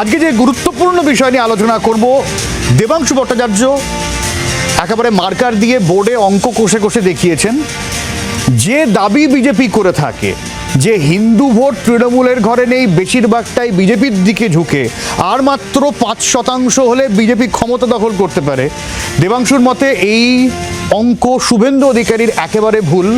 আজকে যে গুরুত্বপূর্ণ বিষয় নিয়ে আলোচনা করব, দেবাংশু ভট্টাচার্য একেবারে মার্কার দিয়ে বোর্ডে অঙ্ক কষে কষে দেখিয়েছেন, যে দাবি বিজেপি করে থাকে, যে হিন্দু ভোট তৃণমূলের ঘরে নেই, বেশিরভাগটাই বিজেপির দিকে ঝুঁকে, আর মাত্র পাঁচ শতাংশ হলে বিজেপি ক্ষমতা দখল করতে পারে। দেবাংশুর মতে এই অঙ্ক শুভেন্দু অধিকারীর একেবারে ভুল।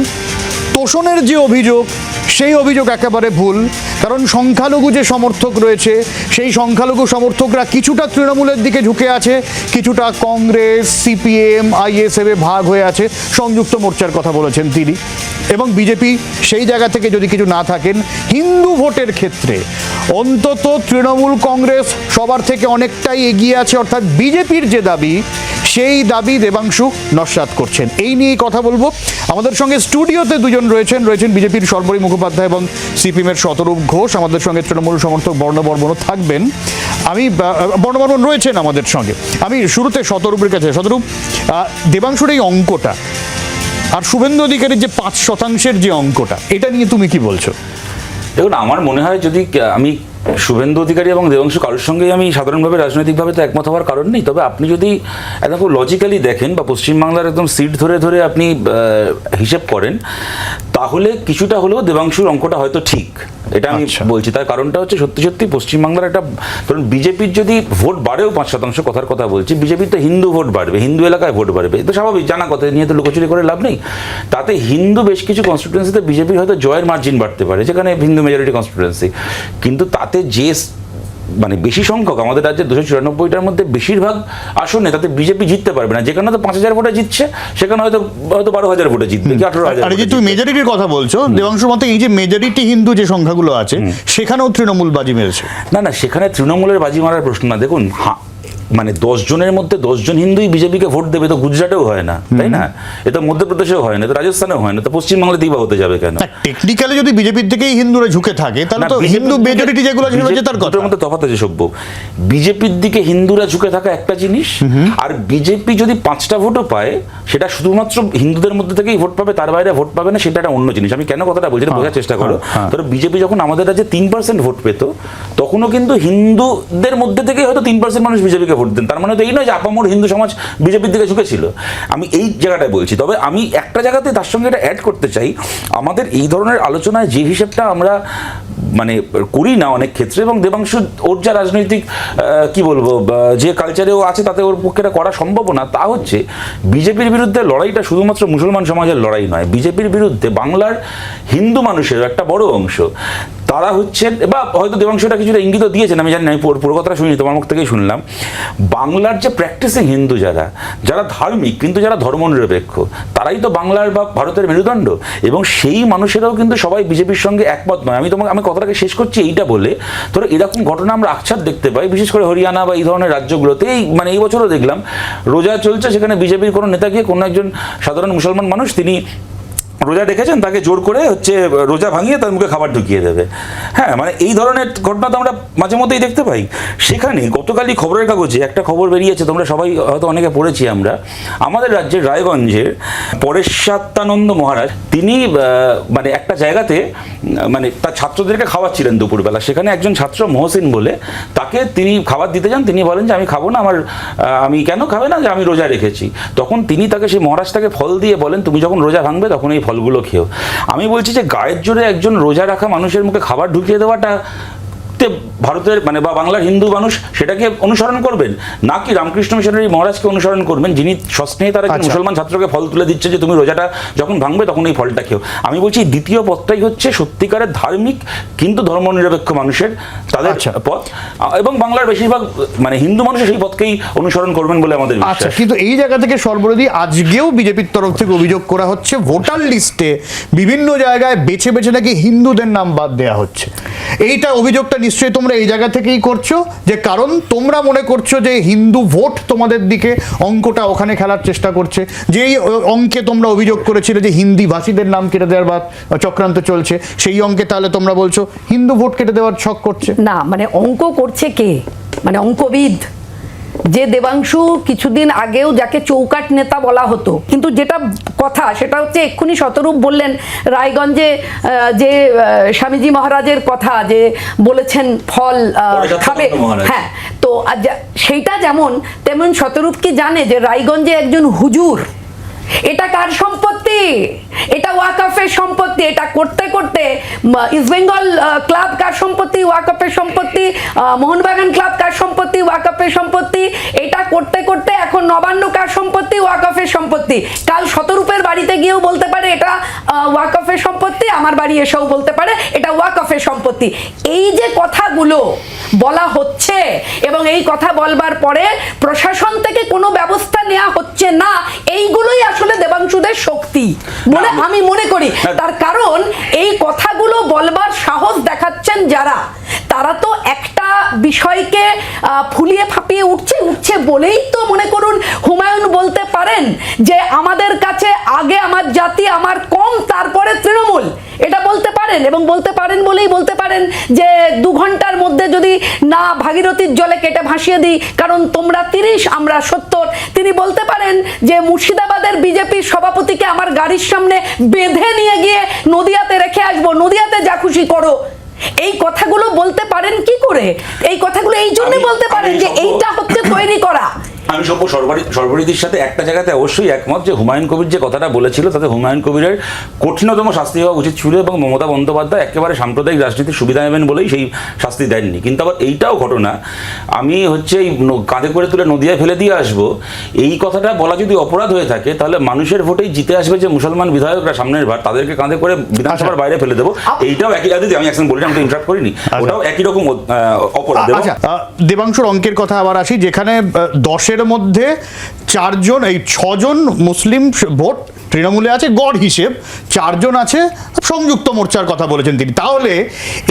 তোষণের যে অভিযোগ, সেই অভিযোগ একেবারে ভুল। কারণ সংখ্যালঘু যে সমর্থক রয়েছে, সেই সংখ্যালঘু সমর্থকরা কিছুটা তৃণমূলের দিকে ঝুঁকে আছে, কিছুটা কংগ্রেস, সিপিএম, আইএসএফ ভাগ হয়ে আছে। সংযুক্ত মোর্চার কথা বলেছেন তিনি। এবং বিজেপি সেই জায়গা থেকে যদি কিছু না থাকেন, হিন্দু ভোটের ক্ষেত্রে অন্তত তৃণমূল কংগ্রেস সবার থেকে অনেকটাই এগিয়ে আছে, অর্থাৎ বিজেপির যে দাবি সেই দাবি দেবাংশু নস্বাত করছেন। এই নিয়েই কথা বলব। আমাদের সঙ্গে স্টুডিওতে দুজন রয়েছেন। রয়েছেন বিজেপির সর্বরী মুখোপাধ্যায় এবং সিপিএমের শতরূপ ঘোষ। আমাদের সঙ্গে তৃণমূল সমর্থক বর্ণবর্মণও থাকবেন। আমি আহ, বর্ণবর্মণ রয়েছেন আমাদের সঙ্গে। আমি শুরুতে শতরূপের কাছে শতরূপ দেবাংশুর এই অঙ্কটা আর শুভেন্দু অধিকারীর যে পাঁচ শতাংশের যে অঙ্কটা এটা নিয়ে তুমি কি বলছো? দেখুন আমার মনে হয় যদি আমি শুভেন্দু অধিকারী এবং দেবাংশু কারোর সঙ্গেই আমি সাধারণভাবে রাজনৈতিকভাবে তো একমত হওয়ার কারণ নেই। তবে আপনি যদি একদম খুব লজিক্যালি দেখেন বা পশ্চিমবাংলার একদম সিট ধরে ধরে আপনি হিসেব করেন তাহলে কিছুটা হলেও দেবাংশুর অঙ্কটা হয়তো ঠিক। এটা আমি আচ্ছা। বলছি তার কারণটা হচ্ছে সত্যি সত্যি পশ্চিমবাংলার একটা ধরুন বিজেপির যদি ভোট বাড়েও পাঁচ শতাংশ কথার কথা বলছি বিজেপির তো হিন্দু ভোট বাড়বে হিন্দু এলাকায় ভোট বাড়বে এ তো স্বাভাবিক জানা কথা নিয়ে তো লুকোচুরি করে লাভ নেই। তাতে হিন্দু বেশ কিছু কনস্টিটুয়েন্সিতে বিজেপির হয়তো জয়ের মার্জিন বাড়তে পারে যেখানে হিন্দু মেজরিটি কনস্টিটুয়েন্সি কিন্তু তাতে যে মানে বেশি সংখ্যক আমাদের রাজ্যে দুশো চুরানব্বইটার মধ্যে বেশিরভাগ আসনে তাতে বিজেপি জিততে পারবে না। যেখানে তো পাঁচ হাজার ভোটে জিতছে সেখানে হয়তো হয়তো বারো হাজার ভোটে জিতবে কি আঠারো হাজার যে তুমি। মেজরিটির কথা বলছো দেবাংশুর মতে এই যে মেজরিটি হিন্দু যে সংখ্যাগুলো আছে সেখানেও তৃণমূল বাজি মেরেছে। না না সেখানে তৃণমূলের বাজি মারার প্রশ্ন না। দেখুন মানে দশ জনের মধ্যে দশ জন হিন্দুই বিজেপিকে ভোট দেবে তো গুজরাটেও হয় না তাই না? এ তো মধ্যপ্রদেশেও হয় না তো রাজস্থানেও হয় না তো পশ্চিমবাংলা দিবা হতে যাবে কেন? টেকনিক্যালি যদি বিজেপির থেকেই হিন্দুরা ঝুঁকে থাকে তাহলে তো হিন্দু মেজরিটি যেগুলো আছে কথা। মধ্যে তফাৎ আছে সভ্য। বিজেপির দিকে হিন্দুরা ঝুঁকে থাকা একটা জিনিস আর বিজেপি যদি পাঁচটা ভোটও পায় সেটা শুধুমাত্র হিন্দুদের মধ্যে থেকেই ভোট পাবে তার বাইরে ভোট পাবে না সেটা একটা অন্য জিনিস। আমি কেন কথাটা বলছি এটা বোঝার চেষ্টা করো। হ্যাঁ, ধরো বিজেপি যখন আমাদের রাজ্যে তিন পার্সেন্ট ভোট পেত তখনও কিন্তু হিন্দুদের মধ্যে থেকেই হয়তো তিন পার্সেন্ট মানুষ বিজেপিকে ভোট দেন। তার মানে তো এই নয় যে আপামর হিন্দু সমাজ বিজেপির দিকে ঝুঁকেছিল। আমি এই জায়গাটায় বলছি, তবে আমি একটা জায়গাতে তার সঙ্গে এটা অ্যাড করতে চাই, আমাদের এই ধরনের আলোচনায় যে হিসেবটা আমরা মানে করি না অনেক ক্ষেত্রে, এবং দেবাংশু ওর যা রাজনৈতিক কি বলব যে কালচারেও আছে তাতে ওর পক্ষে করা সম্ভব না, তা হচ্ছে বিজেপির বিরুদ্ধে লড়াইটা শুধুমাত্র মুসলমান সমাজের লড়াই নয়, বিজেপির বিরুদ্ধে বাংলার হিন্দু মানুষের একটা বড় অংশ। তারা হচ্ছেন, বা হয়তো দেবাংশটা কিছুটা ইঙ্গিত দিয়েছেন, আমি জানি আমি পুরো কথাটা শুনি তোমার মুখ থেকেই শুনলাম। বাংলার যে প্র্যাকটিসিং হিন্দু যারা যারা ধার্মিক, কিন্তু যারা ধর্মনিরপেক্ষ, তারাই তো বাংলার বা ভারতের মেরুদণ্ড। এবং সেই মানুষেরাও কিন্তু সবাই বিজেপির সঙ্গে একমত নয়। আমি তোমাকে আমি কথাটাকে শেষ করছি এইটা বলে, ধরো এরকম ঘটনা আমরা আকছাত দেখতে পাই, বিশেষ করে হরিয়ানা বা এই ধরনের রাজ্যগুলোতে এই মানে এই বছরও দেখলাম, রোজা চলছে, সেখানে বিজেপির কোনো নেতা গিয়ে কোনো একজন সাধারণ মুসলমান মানুষ, তিনি রোজা রেখেছেন তাকে জোর করে হচ্ছে রোজা ভাঙিয়ে তার মুখে খাবার ঢুকিয়ে দেবে। হ্যাঁ মানে এই ধরনের ঘটনা তো আমরা মাঝে মধ্যেই দেখতে পাই। সেখানে গতকালই খবরের কাগজে একটা খবর বেরিয়েছে, তোমরা সবাই হয়তো অনেকে পড়েছি আমরা। আমাদের রাজ্যের রায়গঞ্জের পরেশাত্মানন্দ মহারাজ, তিনি মানে একটা জায়গাতে মানে তার ছাত্রদেরকে খাওয়াচ্ছিলেন দুপুরবেলা। সেখানে একজন ছাত্র মহসিন বলে, তাকে তিনি খাবার দিতে যান। তিনি বলেন যে, আমি খাব না, আমার আমি কেন খাবে না? যে, আমি রোজা রেখেছি। তখন তিনি তাকে সেই মহারাজটাকে ফল দিয়ে বলেন, তুমি যখন রোজা ভাঙবে, তখন এই ফলগুলো খেয়েও। আমি বলছি যে, গায়ের জোরে একজন রোজা রাখা মানুষের মুখে খাবার ঢুকিয়ে দেওয়াটা তে ভারতের মানে বা বাংলার হিন্দু মানুষ সেটাকে অনুসরণ করবেন? নাকি রামকৃষ্ণ মিশনের মহারাজকে অনুসরণ করবেন? যিনি সস্নেহে তার আচ্ছা। মুসলমান ছাত্রকে ফল তুলে দিচ্ছে যে তুমি রোজাটা যখন ভাঙবে তখন এই ফলটা খেও। আমি বলছি দ্বিতীয় পথটাই হচ্ছে সত্যিকারের ধার্মিক কিন্তু ধর্মনিরপেক্ষ মানুষের তাদের আচ্ছা। পথ। এবং বাংলার বেশিরভাগ মানে হিন্দু মানুষ সেই পথকেই অনুসরণ করবেন বলে আমাদের আচ্ছা কিন্তু এই জায়গা থেকে সর্বরদি আজকেও বিজেপির তরফ থেকে অভিযোগ করা হচ্ছে ভোটার লিস্টে বিভিন্ন জায়গায় বেছে বেছে নাকি হিন্দুদের নাম বাদ দেওয়া হচ্ছে। এইটা অভিযোগটা নিশ্চয়ই তোমরা এই জায়গা থেকেই করছ। যে কারণ তোমরা মনে করছ যে হিন্দু ভোট তোমাদের দিকে অঙ্কটা ওখানে খেলার চেষ্টা করছে। যেই অঙ্কে তোমরা অভিযোগ করেছিলে যে হিন্দি ভাষীদের নাম কেটে দেওয়ার বা চক্রান্ত চলছে, সেই অঙ্কে তাহলে তোমরা বলছো হিন্দু ভোট কেটে দেওয়ার ছক করছে। না মানে অঙ্ক করছে কে? মানে অঙ্কবিদ। যে দেবাংশু কিছুদিন আগেও যাকে চৌকাট নেতা বলা হতো কিন্তু যেটা কথা সেটা হচ্ছে এক্ষুনি শতরূপ বললেন রায়গঞ্জে যে স্বামীজি মহারাজের কথা যে বলেছেন ফল আহ, খাবে। হ্যাঁ তো সেইটা যেমন তেমন শতরূপ কি জানে যে রায়গঞ্জে একজন হুজুর? এটা কার সম্পত্তি এটা ওয়াকফের সম্পত্তি, এটা করতে করতে ইস্ট বেঙ্গল ক্লাব কার সম্পত্তি, ওয়াকফের সম্পত্তি মোহনবাগান ক্লাব কার সম্পত্তি, ওয়াকফের সম্পত্তি, এটা করতে করতে এখন নবান্ন কার সম্পত্তি, ওয়াকফের সম্পত্তি। কাল শতরূপের বাড়িতে গিয়েও বলতে পারে এটা ওয়াকফের সম্পত্তি, আমার বাড়ি এসেও বলতে পারে এটা ওয়াকফের সম্পত্তি। এই যে কথাগুলো বলা হচ্ছে এবং এই কথা বলবার পরে প্রশাসন থেকে কোনো ব্যবস্থা নেওয়া হচ্ছে না, এইগুলোই আসলে দেবাংশুদের শক্তি বলে আমি- মনে করি। তার কারণ এই কথাগুলো বলবার সাহস দেখাচ্ছেন যারা। তারা তো একটা বিষয়কে আহ, ফুলিয়ে ফাঁপিয়ে উঠছে উঠছে বলেই তো মনে করুন হুমায়ুন বলতে পারেন যে আমাদের কাছে আগে আমার জাতি আমার কম তারপরে তৃণমূল। এটা বলতে পারেন এবং বলতে পারেন বলেই বলতে পারেন যে দু ঘণ্টার মধ্যে যদি না ভাগীরথীর জলে কেটে ভাসিয়ে দিই কারণ তোমরা তিরিশ আমরা সত্তর। তিনি বলতে পারেন যে মুর্শিদাবাদের বিজেপির সভাপতিকে আমার গাড়ির সামনে বেঁধে নিয়ে গিয়ে নদিয়াতে রেখে আসব নদিয়াতে যা খুশি করো। এই কথাগুলো বলতে পারেন কি করে? এই কথাগুলো এই জন্য বলতে পারেন যে এইটা হচ্ছে তৈরি করা। আমি সভ্য সর্বারি সাথে একটা জায়গাতে অবশ্যই একমত যে হুমায়ুন কবির যে কথাটা বলেছিল তাতে হুমায়ুন কবিরের কঠিনতম শাস্তি হওয়া উচিত ছিল এবং মমতা বন্দ্যোপাধ্যায় একেবারে সাম্প্রদায়িক রাজনীতির সুবিধা নেবেন বলেই সেই শাস্তি দেননি। কিন্তু আবার এইটাও ঘটনা আমি হচ্ছে এই কাঁধে করে তুলে নদিয়ায় ফেলে দিয়ে আসব এই কথাটা বলা যদি অপরাধ হয়ে থাকে তাহলে মানুষের ভোটেই জিতে আসবে যে মুসলমান বিধায়করা সামনের বার তাদেরকে কাঁধে করে বিধানসভার বাইরে ফেলে দেবো। এইটাও একই দিদি আমি একজন বলিনি আমি তো ইন্টারাপ্ট করিনি। ওটাও একই রকম আচ্ছা দেবাংশুর অঙ্কের কথা আবার আসি যেখানে দশের মধ্যে চারজন এই ছজন মুসলিম ভোট তৃণমূলে আছে গড় হিসেব। চারজন আছে সংযুক্ত মোর্চার কথা বলেছেন তিনি। তাহলে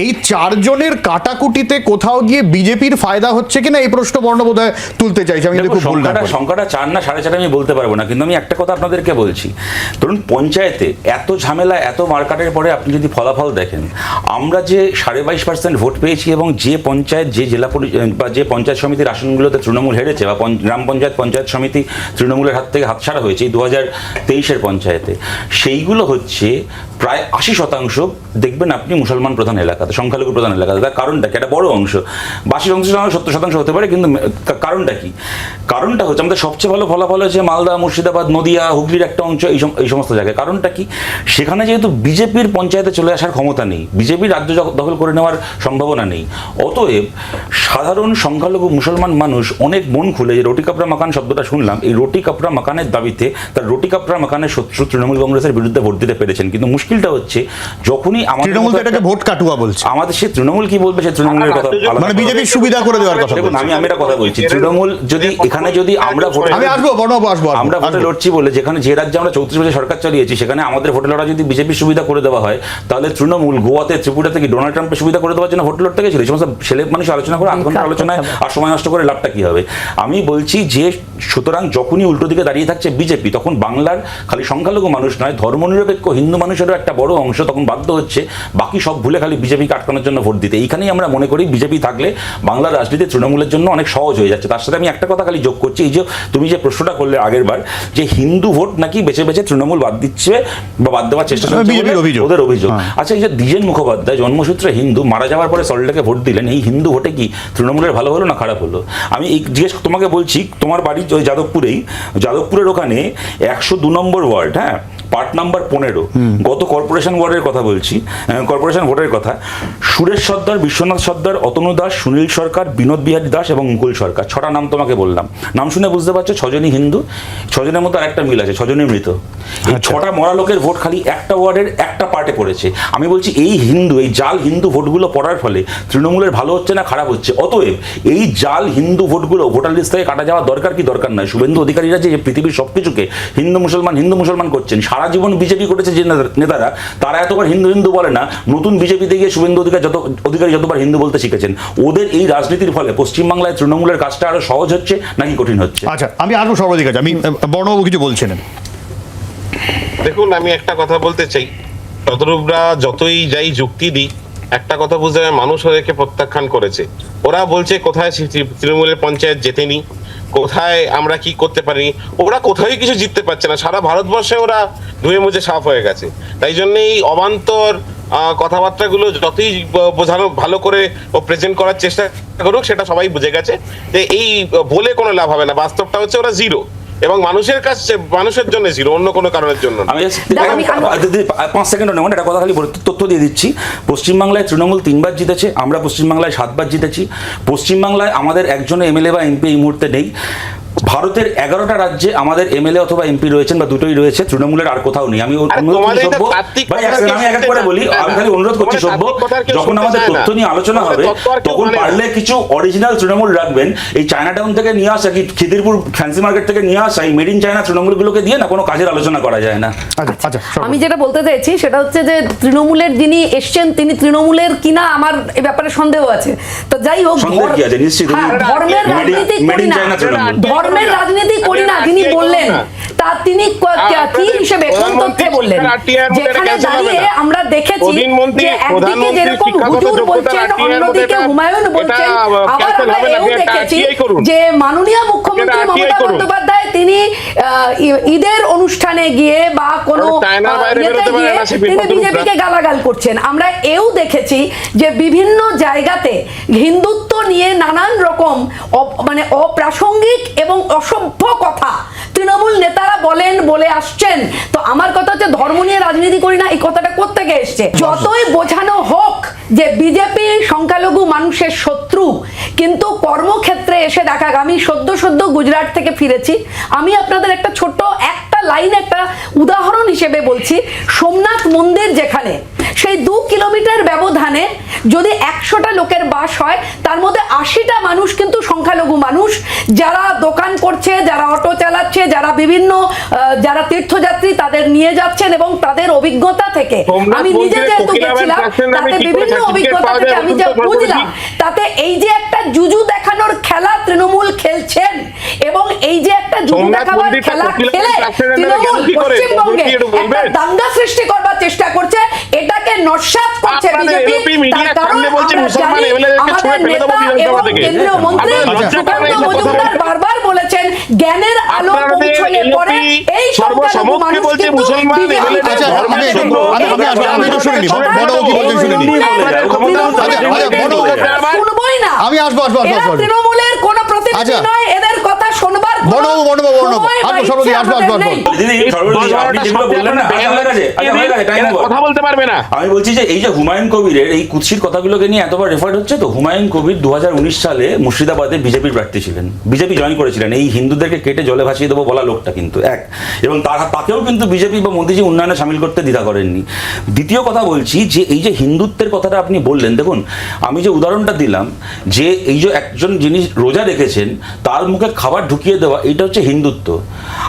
এই চারজনের কাটাকুটিতে কোথাও গিয়ে বিজেপির ফায়দা হচ্ছে কিনা? এই প্রশ্ন বর্ণবোধয় তুলতে চাইছি। আমি সংখ্যাটা সংখ্যাটা চার না সাড়ে চার আমি বলতে পারব না কিন্তু আমি একটা কথা আপনাদেরকে বলছি। ধরুন পঞ্চায়েতে এত ঝামেলা এত মার্কাটের পরে আপনি যদি ফলাফল দেখেন আমরা যে সাড়ে বাইশ পার্সেন্ট ভোট পেয়েছি এবং যে পঞ্চায়েত যে জেলা বা যে পঞ্চায়েত সমিতির আসনগুলোতে তৃণমূল হেরেছে বা গ্রাম পঞ্চায়েত পঞ্চায়েত সমিতি তৃণমূলের হাত থেকে হাতছাড়া হয়েছে এই দু হাজার তেইশের পঞ্চায়েতে। সেইগুলো হচ্ছে প্রায় আশি শতাংশ, দেখবেন আপনি মুসলমান প্রধান এলাকাতে, সংখ্যালঘু প্রধান এলাকাতে, তার কারণটা কি? একটা বড় অংশ। বাকি অংশ সত্তর শতাংশ হতে পারে, কিন্তু কারণটা কি? কারণটা হচ্ছে, আমাদের সবচেয়ে ভালো ফলাফল হচ্ছে মালদা, মুর্শিদাবাদ, নদিয়া, হুগলির একটা অংশ, এই সমস্ত জায়গায়। কারণটা কি? সেখানে যেহেতু বিজেপির পঞ্চায়েতে চলে আসার ক্ষমতা নেই বিজেপির রাজ্য দখল করে নেওয়ার সম্ভাবনা নেই। অতএব সাধারণ সংখ্যালঘু মুসলমান মানুষ অনেক মন খুলে যে রুটি কাপড়া মাকান শব্দটা শুনলাম, এই রুটি কাপড়া মাকানের দাবিতে, তার রুটি কাপড়া মাকানের শত্রু তৃণমূল কংগ্রেসের বিরুদ্ধে ভোট দিতে পেরেছেন। কিন্তু মুশকিলটা হচ্ছে যখনই আমাদের তৃণমূল এটাকে ভোট কাটুয়া বলছে। আমাদের সে তৃণমূল কি বলবে সে তৃণমূলের কথা মানে বিজেপির সুবিধা করে দেওয়ার কথা দেখুন আমি আমি একটা কথা বলছি তৃণমূল যদি এখানে যদি আমরা ভোটে আমি আসব বর্ণব আসব আমরা ভোটে লড়ছি বলে যেখানে যে রাজ্যে আমরা চৌত্রিশ বছর সরকার চালিয়েছি সেখানে আমাদের ভোটে লড়া যদি বিজেপির সুবিধা করে দেওয়া হয় তাহলে তৃণমূল গোয়াতে ত্রিপুরা থেকে ডোনাল্ড ট্রাম্পের সুবিধা করে দেওয়ার জন্য ভোট লড়তে গেছিল। এই সমস্ত ছেলে মানুষ আলোচনা করে আধ ঘণ্টা আলোচনায় আর সময় নষ্ট করে লাভটা কি হবে? আমি বলছি যে সুতরাং যখনই উল্টো দিকে দাঁড়িয়ে থাকছে বিজেপি তখন বাংলার খালি সংখ্যালঘু মানুষ নয় ধর্মনিরপেক্ষ হিন্দু মানুষেরও একটা বড় অংশ তখন বাধ্য হচ্ছে বাকি সব ভুলে খালি বিজেপিকে আটকানোর জন্য ভোট দিতে এইখানেই আমরা মনে করি বিজেপি থাকলে বাংলার রাজনীতি তৃণমূলের জন্য অনেক সহজ হয়ে যাচ্ছে তার সাথে আমি একটা কথা খালি যোগ করছি এই যে তুমি যে প্রশ্নটা করলে আগের বার যে হিন্দু ভোট নাকি বেছে বেছে তৃণমূল বাদ দিচ্ছে বা বাদ দেওয়ার চেষ্টা করছে। ওদের অভিযোগ হ্যাঁ। আচ্ছা এই যে দ্বিজেন মুখোপাধ্যায় জন্মসূত্রে হিন্দু মারা যাওয়ার পরে সল্টলেকে ভোট দিলেন এই হিন্দু ভোটে কি তৃণমূলের ভালো হলো না খারাপ হলো আমি এই জিজ্ঞেস তোমাকে বলছি তোমার বাড়ি ওই যাদবপুরেই যাদবপুরের ওখানে একশো দু নম্বর ওয়ার্ড হ্যাঁ? পার্ট নাম্বার পনেরো। গত কর্পোরেশন ওয়ার্ডের কথা বলছি কর্পোরেশন ভোটের কথা। সুরেশ সর্দার বিশ্বনাথ সর্দার অতনু দাস সুনীল সরকার বিনোদ বিহারী দাস এবং মুকুল সরকার। ছটা নাম তোমাকে বললাম। নাম শুনে বুঝতে পারছ ছজনই হিন্দু ছজনের মতো আরেকটা মিল আছে ছজনই মৃত। এই আচ্ছা। ছটা মরা লোকের ভোট খালি একটা ওয়ার্ডের একটা পার্টে পড়েছে। আমি বলছি এই হিন্দু এই জাল হিন্দু ভোটগুলো পড়ার ফলে তৃণমূলের ভালো হচ্ছে না খারাপ হচ্ছে? অতএব এই জাল হিন্দু ভোটগুলো ভোটার লিস্ট থেকে কাটা যাওয়া দরকার কি দরকার নয়? শুভেন্দু অধিকারীরা যে পৃথিবীর সব কিছুকে হিন্দু মুসলমান হিন্দু মুসলমান করছেন সারা জীবন বিজেপি করেছে যে নেতা- নেতারা তারা এতবার হিন্দু হিন্দু বলে না নতুন বিজেপিতে গিয়ে শুভেন্দু অধিকার যত অধিকারী যতবার হিন্দু বলতে শিখেছেন ওদের এই রাজনীতির ফলে পশ্চিমবাংলায় তৃণমূলের কাজটা আরও সহজ হচ্ছে নাকি কঠিন হচ্ছে? আচ্ছা আমি আসব সর্বাধিক আছে আমি বর্ণবাবু কিছু বলছিলেন দেখুন আমি একটা কথা বলতে চাই। শতরূপরা যতই যাই যুক্তি দিই একটা কথা বুঝতে হবে মানুষ ওদেরকে প্রত্যাখ্যান করেছে। ওরা বলছে কোথায় তৃণমূলের পঞ্চায়েত জেতেনি কোথায় আমরা কি করতে পারি? ওরা কোথায় কিছু জিততে পারছে না। সারা ভারতবর্ষে ওরা ধুয়ে মুছে সাফ হয়ে গেছে। তাই জন্য এই অবান্তর কথাবার্তা কথাবার্তাগুলো যতই বোঝানো ভালো করে ও প্রেজেন্ট করার চেষ্টা করুক, সেটা সবাই বুঝে গেছে যে এই বলে কোনো লাভ হবে না। বাস্তবটা হচ্ছে ওরা জিরো এবং মানুষের কাছে মানুষের জন্য ছিল অন্য কোনো কারণের জন্য আমি পাঁচ সেকেন্ড নেবেন এটা কথা খালি বলে- তথ্য দিয়ে দিচ্ছি। পশ্চিমবাংলায় তৃণমূল তিনবার জিতেছে আমরা পশ্চিমবাংলায় সাতবার জিতেছি। পশ্চিমবাংলায় আমাদের একজনে এমএলএ বা এমপি এই মুহূর্তে নেই। ভারতের এগারোটা রাজ্যে আমাদের এমএলএ অথবা এমপি রয়েছেন বা দুটোই রয়েছে তৃণমূলের আর কোথাও নেই। আমি আমি এক এক করে বলি আমি খালি অনুরোধ করছি সভ্য যখন আমাদের তথ্য নিয়ে আলোচনা হবে তখন পারলে কিছু অরিজিনাল তৃণমূল রাখবেন। এই চায়না টাউন থেকে নিয়ে আসা কি খিদিরপুর ফ্যান্সি মার্কেট থেকে নিয়ে আসা এই মেড ইন চায়না তৃণমূলগুলোকে দিয়ে না কোনো কাজের আলোচনা করা যায় না? আচ্ছা আচ্ছা। আমি যেটা বলতে চাইছি সেটা হচ্ছে যে তৃণমূলের যিনি এসছেন তিনি তৃণমূলের কিনা আমার এ ব্যাপারে সন্দেহ আছে। তো যাই হোক সন্দেহ কি আছে? নিশ্চিত হ্যাঁ, ধর্মের রাজনীতি করি না। তৃণমূল। ধর্মের রাজনীতি করি না যিনি RTI বললেন। তা তিনি কি হিসেবে কোন তথ্যে বললেন? যেখানে দাঁড়িয়ে আমরা দেখেছি যে একদিকে যেরকম হুজুর বলছেন অন্যদিকে হুমায়ুন বলছেন আবার আমরা এও দেখেছি যে মাননীয় মুখ্যমন্ত্রী মমতা বন্দ্যোপাধ্যায় তিনি ঈদের অনুষ্ঠানে গিয়ে বা কোনো ইয়েতে গিয়ে তিনি বিজেপিকে গালাগাল করছেন। আমরা এও দেখেছি যে বিভিন্ন জায়গাতে হিন্দুত্ব নিয়ে নানান রকম মানে অপ্রাসঙ্গিক এবং অসভ্য কথা। তৃণমূল নেতারা বলেন বলে আসছেন। তো আমার কথা হচ্ছে ধর্ম নিয়ে রাজনীতি করি না এই কথাটা কোত্থেকে এসছে? যতই বোঝানো হোক যে বিজেপি সংখ্যালঘু মানুষের শত্রু কিন্তু কর্মক্ষেত্রে এসে দেখা আমি সদ্য সদ্য গুজরাট থেকে ফিরেছি। আমি আপনাদের একটা ছোট্ট একটা লাইন একটা উদাহরণ হিসেবে বলছি। সোমনাথ মন্দির যেখানে সেই দু কিলোমিটার ব্যবধানে যদি একশোটা লোকের বাস হয় তার মধ্যে আশিটা মানুষ কিন্তু সংখ্যালঘু মানুষ যারা দোকান করছে যারা অটো চালাচ্ছে যারা বিভিন্ন যারা তীর্থযাত্রী তাদের নিয়ে যাচ্ছেন এবং তাদের অভিজ্ঞতা থেকে আমি নিজে যেহেতু গেছিলাম তাতে বিভিন্ন অভিজ্ঞতা থেকে আমি যা বুঝলাম তাতে এই যে একটা জুজু দেখানোর খেলা তৃণমূল খেলছেন এবং এই যে একটা জুজু দেখাবার খেলা খেলে তৃণমূল পশ্চিমবঙ্গে একটা দাঙ্গা সৃষ্টি করবার চেষ্টা করছে এটাকে নস্বাত করছে বিজেপি তার কারণ আমরা জানি আমাদের নেতা এবং কেন্দ্রীয় মন্ত্রী সুকান্ত মজুমদার বারবার জ্ঞানের আলো পৌঁছলে পরে এই সংখ্যালঘু সর্বসমক্ষে মানুষ বলছে কিন্তু মুসলমান বিজেপি MLA দের আচ্ছা, আমি আসব, আচ্ছা, আমি আসব, আসব, আসব, আসব। তৃণমূলের কোনো প্রতিনিধি আচ্ছা। নয় এদের কথা আসব, আসব, আসব, আসব। কথা বলতে পারবে না। আমি বলছি যে এই যে হুমায়ুন কবিরের এই কুৎসির কথাগুলোকে নিয়ে এতবার রেফার হচ্ছে তো হুমায়ুন কবির দু হাজার উনিশ সালে মুর্শিদাবাদে বিজেপির প্রার্থী ছিলেন। বিজেপি জয়েন করেছিলেন। এই হিন্দুদেরকে কেটে জলে ভাসিয়ে দেবো বলা লোকটা কিন্তু এক। এবং তার তাকেও কিন্তু বিজেপি বা মোদিজি উন্নয়নে সামিল করতে দ্বিধা করেননি। দ্বিতীয় কথা বলছি যে এই যে হিন্দুত্বের কথাটা আপনি বললেন দেখুন আমি যে উদাহরণটা দিলাম যে এই যে একজন যিনি রোজা রেখেছেন তার মুখে খাবার ঢুকিয়ে দেওয়া এটা হচ্ছে হিন্দুত্ব।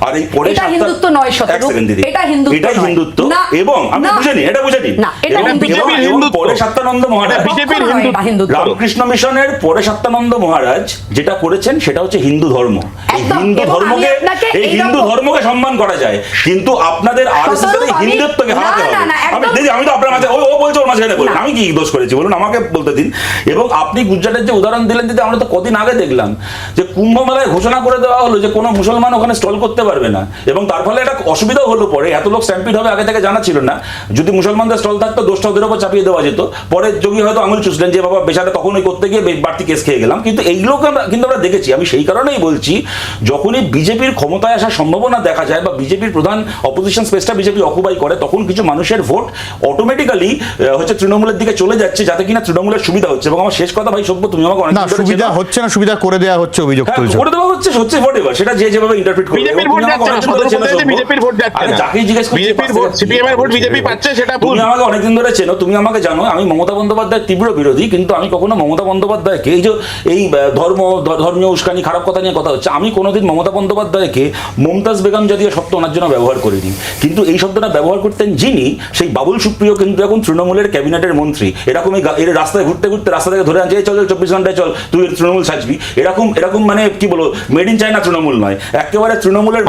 আর এই পরে এটা হিন্দুত্ব নয়, শতরূপ। এটা হিন্দুত্ব নয়। হিন্দুত্ব। এবং আমি। এটা না, এটা হিন্দুত্ব হিন্দুত্ব। পরে সত্যানন্দ মহারাজ বিজেপির হিন্দুত্ব। রামকৃষ্ণ মিশনের পরে সত্যানন্দ মহারাজ যেটা করেছেন সেটা হচ্ছে হিন্দু ধর্ম। এই হিন্দু ধর্মকে এই হিন্দু ধর্মকে সম্মান করা যায়। কিন্তু আপনাদের আরএসএস এর হিন্দুত্বকে হারাতে হবে। আমি আমি তো আপনার মাঝে ও বলছে ওর মাঝখানে বলুন আমি কি দোষ করেছি? বলুন আমাকে বলতে দিন। এবং আপনি গুজরাটের যে উদাহরণ দিলেন দিদি আমরা তো কদিন আগে দেখলাম যে কুম্ভ মেলায় ঘোষণা করে দেওয়া হলো যে কোনো মুসলমান ওখানে স্টল করতে পারবে না। এবং তার ফলে একটা অসুবিধাও হলো পরে এত লোক স্ট্যাম্পিড হবে আগে থেকে জানা ছিল না। যদি মুসলমানদের স্টল থাকতো দোষটা ওদের উপর চাপিয়ে দেওয়া যেত। পরে যোগী হয়তো আঙুল চুষলেন যে বাবা বেচারা তখন ওই করতে গিয়ে বাড়তি কেস খেয়ে গেলাম। কিন্তু এইগুলোকে কিন্তু আমরা দেখেছি। আমি সেই কারণেই বলছি যখনই বিজেপির ক্ষমতায় আসার সম্ভাবনা দেখা যায় বা বিজেপির প্রধান অপোজিশন স্পেসটা বিজেপি অকুপাই করে তখন কিছু মানুষের ভোট অটোমেটিক্যালি হচ্ছে তৃণমূলের দিকে চলে যাচ্ছে যাতে কিনা তৃণমূলের সুবিধা হচ্ছে। এবং আমার শেষ কথা ভাই সভ্য তুমি আমাকে অনেক সুবিধা হচ্ছে না সুবিধা করে দেওয়া হচ্ছে অভিযোগ হ্যাঁ, করে দেওয়া হচ্ছে হচ্ছে ভোট এবার সেটা যে যেভাবে ইন্টারপ্রিট করবে। বিজেপির ভোট যাচ্ছে। বিজেপির ভোট যাচ্ছে আরে জিজ্ঞেস বিজেপির ভোট সিপিএম এর ভোট বিজেপি পাচ্ছে সেটা ভুল। তুমি আমাকে অনেকদিন ধরে চেনো তুমি আমাকে জানো আমি মমতা বন্দ্যোপাধ্যায়ের তীব্র বিরোধী কিন্তু আমি কখনো মমতা বন্দ্যোপাধ্যায়কে এই যে এই ধর্ম ধর্মীয় উস্কানি খারাপ কথা নিয়ে কথা হচ্ছে আমি কোনোদিন মমতা বন্দ্যোপাধ্যায়কে মমতাজ বেগম জাতীয় শব্দ ওনার জন্য ব্যবহার করিনি। কিন্তু এই শব্দটা ব্যবহার করতেন যিনি সেই বাবুল সুপ্রিয় কিন্তু এখন তৃণমূলের ক্যাবিনেটের মন্ত্রী। এরকমই এর রাস্তায় ঘুরতে ঘুরতে রাস্তা থেকে ধরে আনছে "এই চল চল চব্বিশ ঘন্টায় চল তুই তৃণমূল সাজবি। এরকম এরকম মানে কি বলব মেড ইন চায়না তৃণমূল নয় একেবারে তৃণমূলের।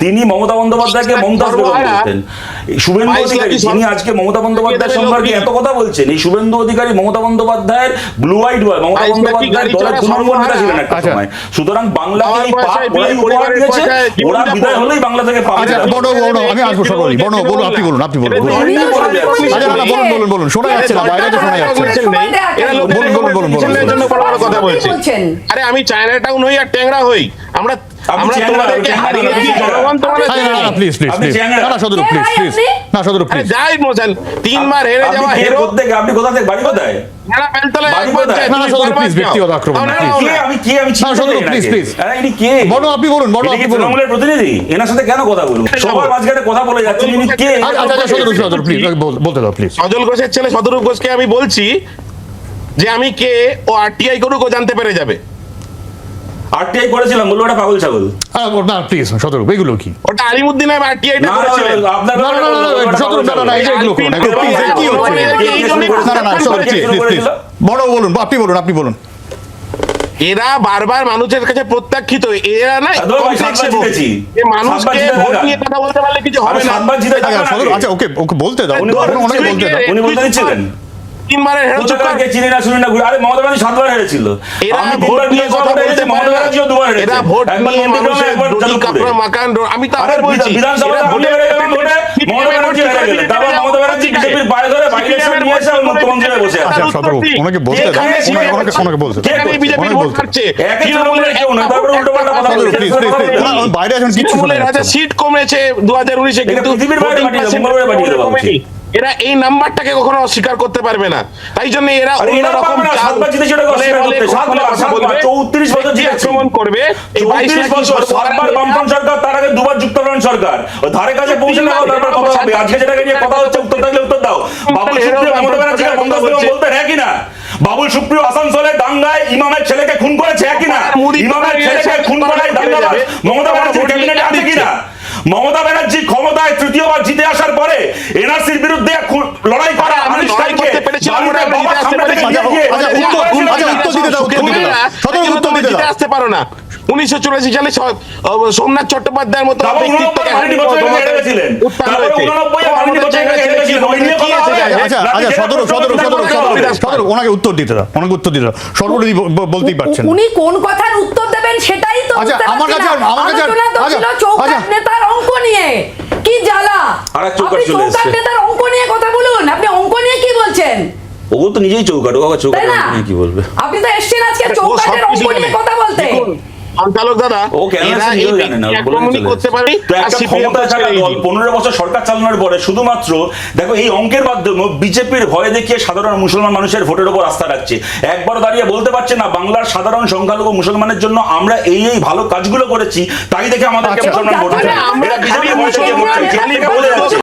তিনি মমতা বন্দ্যোপাধ্যায়কে মমতাজ বেগম বলতেন শুভেন্দু অধিকারী সর- আজকে মমতা বন্দ্যোপাধ্যায় সম্পর্কে এত কথা বলছেন এই শুভেন্দু অধিকারী মমতা বন্দ্যোপাধ্যায়ের blue white boy Mamata Bandyopadhyay দলের তৃণমূল নেতা ছিলেন একটা আচ্ছা। সময় সুতরাং বাংলাকে এই পাপ ওরাই উপহার দিয়েছে ওরা বিদায় হলেই বাংলা থেকে পাপ আচ্ছা বড় বড় আমি আসব সরকারি বড় বড় আপনি বলুন আপনি বলুন বলুন আচ্ছা। বলুন বলুন বলুন শোনা যাচ্ছে না বাইরে তো শোনা যাচ্ছে বলুন, বলুন, বলুন, বলুন, কথা বলছে আরে আমি চায়না টাউন হই আর ট্যাংরা হই আমরা আমরা তোমাদেরকে হারিয়ে দিই জনগণ তোমাদের প্লিজ প্লিজ প্লিজ না না প্লিজ প্লিজ না সদরূপ প্লিজ যাই মোছেন তিনবার হেরে যাওয়া কে হেরো কোত্থেকে? আপনি কোথা থেকে বাড়ি কোথায়? বাড়ি কোথায়? না, না, তুমি সদর, বারবার please, যাও। আক্রমণ, না, কে আমি কে আমি চিনতে সদর, পারি না please, কে? please। আরে ইনি কে? বড় আপনি বলুন বড় আপনি বলুন। তৃণমূলের প্রতিনিধি? এনার সাথে কেন কথা বলুন সবার মাঝখানে কথা বলে যাচ্ছেন ইনি কে? সদরূপ সদরূপ প্লিজ বলতে দাও প্লিজ সজল ঘোষের ছেলে সদরূপ ঘোষকে আমি বলছি যে আমি কে ও আরটিআই করুক ও জানতে পেরে যাবে। আরটিআই করেছিলাম বলল ওটা পাগল ছাগল না প্লিজ সদরূপ এগুলো কি ওটা না, করেছিলেন আপনার না না না না না এগুলো না না বড় বলুন আপনি বলুন আপনি বলুন এরা বারবার মানুষের কাছে প্রত্যাখ্যিত এরা না মানুষকে ভোট। নিয়ে কথা বলতে পারলে কিছু হবে না আচ্ছা? আচ্ছা ওকে ওকে বলতে দাও বলতে দাও উনি বলতে দিচ্ছিলেন তিনবারের হেরো চুপ কর। কোথাকারকে চিনি না শুনি না আরে মমতা ব্যানার্জি সাতবার হেরেছিল আমি তো বলছি বিধানসভা ভোটে মমতা ব্যানার্জি হেরে গেলেন তারপর মমতা ব্যানার্জি বিজেপির বাইরে ধরে বাইরে নিয়ে এসে মুখ্যমন্ত্রী বসে আছে আচ্ছা ওনাকে বলতে দাও ওনাকে ওনাকে ওনাকে বলতে দাও বিজেপি ভোট বলতে দাও। কাটছে একে তৃণমূলের কেউ না তারপরে উল্টো পাল্টা কথা বলছে প্লিজ প্লিজ প্লিজ বাইরে এখন কিচ্ছু শোনা তৃণমূলের হাতে যাচ্ছে না। সিট কমেছে দু হাজার উনিশে কিন্তু পৃথিবীর বাইরে পাঠিয়ে দাও, percent পাঠিয়ে দেওয়া কমেনি। উচিত। এরা এই নাম্বারটাকে কখনো অস্বীকার করতে পারবে না। তাই জন্য এরা অন্যরকম পারবে না, চাল সাতবার জিতেছে ওটাকে বলে অস্বীকার বলে করতে। কখনো সাতবার, কথা সাতবার, বলবে, 34 বছর ব্যক্তি আক্রমণ করবে চৌত্রিশ বছর সাতবার বামফ্রন্ট সরকার তার আগে দুবার যুক্তফ্রন্ট সরকার। ধারে কাছে পৌঁছে না তারপর কথা হবে আজকে যেটাকে নিয়ে কথা হচ্ছে উত্তর থাকলে উত্তর দাও। বাবুল সুপ্রিয় মমতা ব্যানার্জিকে মমতা বলতে হ্যাঁ কিনা বাবুল সুপ্রিয় আসানসোলে দাঙ্গায় ইমামের ছেলেকে খুন করেছে কিনা ইমামের ছেলেকে খুন করায় দাঙ্গা মমতা ব্যানার্জির ক্যাবিনেটে আছে কিনা মমতা ব্যানার্জি ক্ষমতায় তৃতীয়বার জিতে আসার পরে এনআরসির বিরুদ্ধে লড়াই করা আনিস খানকে আসতে আচ্ছা, উত্তর- আচ্ছা। আসতে পারো না উনিশশো চুরাশি সালে সোমনাথ চট্টোপাধ্যায়ের মতো তারপর ব্যক্তিত্বকে 89 বাহিনী বছর তোমাদের হেরে গেছিলেন। উত্থান তারপর হয়েছে। 89 বাহিনী তোমাদের বছর জায়গায় হেরে ছেড়ে গেছিলেন। দিও, ওই নিয়ে কি কথা এসে হবে? যায়? নাকি যেটা সদর প্রশ্ন সদর সেটা সদর করতে সদর হবে? সদর ওনাকে উত্তর দিতে দাও ওনাকে উত্তর দিতে দাও সর্বরী বলতেই পারছেন উনি কোন কথার উত্তর দেবেন সেটাই তো আচ্ছা, আমার কাছে। আমার আচ্ছা, আচ্ছা। নেতার অঙ্ক নিয়ে কি জ্বালা আর আপনি চলে এসছে। নেতার অঙ্ক নিয়ে কথা বলুন। আপনি অঙ্ক নিয়ে কি বলছেন? ও তো নিজেই চৌকাট ও চৌকাট নিয়ে কি বলবে? আপনি তো এসছেন আজকে সবকিছু অঙ্ক নিয়ে কথা বলতে। সঞ্চালক দাদা ও করতে পারে। পনেরো বছর সরকার চালানোর পরে শুধুমাত্র দেখো এই অঙ্কের মাধ্যমে বিজেপির ভয় দেখিয়ে সাধারণ মুসলমান মানুষের ভোটের উপর আস্থা রাখছে। একবার দাঁড়িয়ে বলতে পারছে না বাংলার সাধারণ সংখ্যালঘু মুসলমানের জন্য আমরা এই এই ভালো কাজগুলো করেছি তাই দেখে আমাদেরকে আচ্ছা। মুসলমান ভোট বিজেপি বলে যাচ্ছে।